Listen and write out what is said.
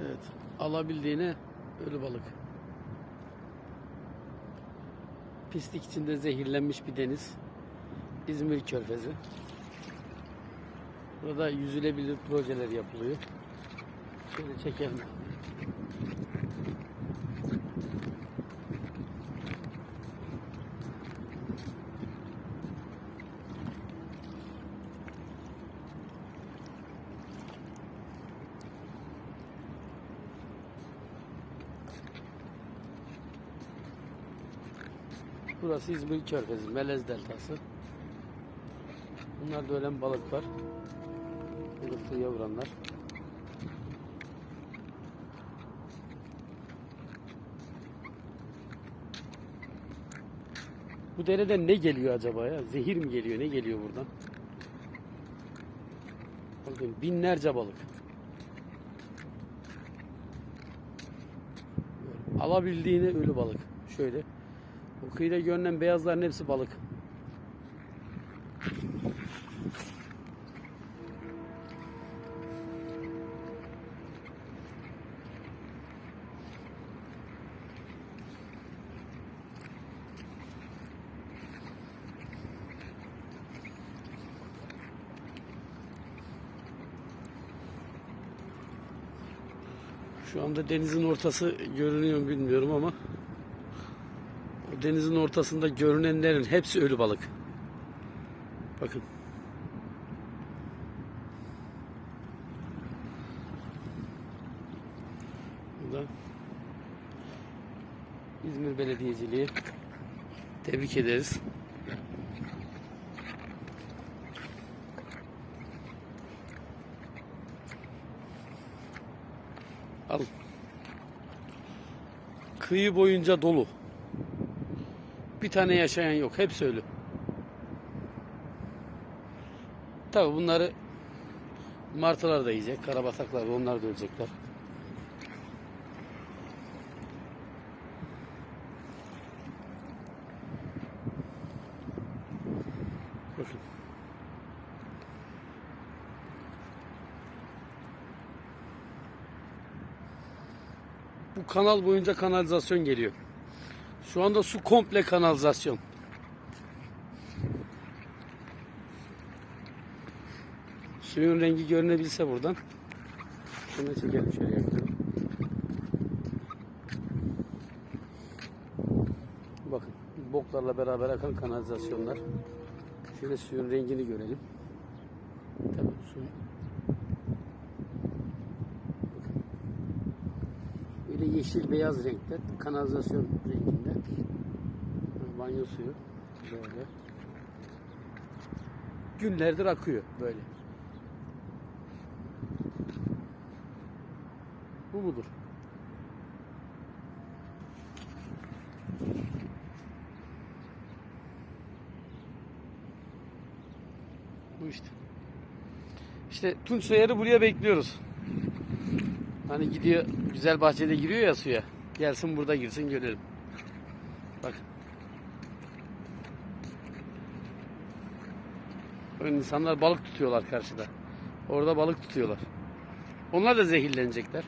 Evet. Alabildiğine ölü balık. Pislik içinde zehirlenmiş bir deniz. İzmir Körfezi. Burada yüzülebilir projeler yapılıyor. Şöyle çekelim. Burası İzmir Körfezi, Melez Deltası. Bunlar da ölen balıklar. Balıklı yavranlar. Bu dereden ne geliyor acaba ya? Zehir mi geliyor? Ne geliyor buradan? Bakın binlerce balık. Alabildiğine ölü balık. Şöyle. Bu kıyıda görünen beyazların hepsi balık. Şu anda denizin ortası görünüyor mu bilmiyorum ama denizin ortasında görünenlerin hepsi ölü balık. Bakın. Burada İzmir Belediyeciliği tebrik ederiz. Al. Kıyı boyunca dolu. Bir tane yaşayan yok. Hepsi ölü. Tabi bunları martılar da yiyecek. Karabataklar da onlar da ölecekler. Bu kanal boyunca kanalizasyon geliyor. Şu anda su komple kanalizasyon. Suyun rengi görünebilse buradan. Şunu çekelim şöyle yakından. Bakın boklarla beraber akan kanalizasyonlar. Şöyle suyun rengini görelim. Tabii su Böyle yeşil beyaz renkte kanalizasyon renginde banyo suyu böyle günlerdir akıyor böyle. Bu mudur? Bu işte. İşte Tunç Soyer'i buraya bekliyoruz. Hani gidiyor güzel bahçede giriyor ya suya. Gelsin burada girsin görelim. Bak. Bakın insanlar balık tutuyorlar karşıda. Orada balık tutuyorlar. Onlar da zehirlenecekler.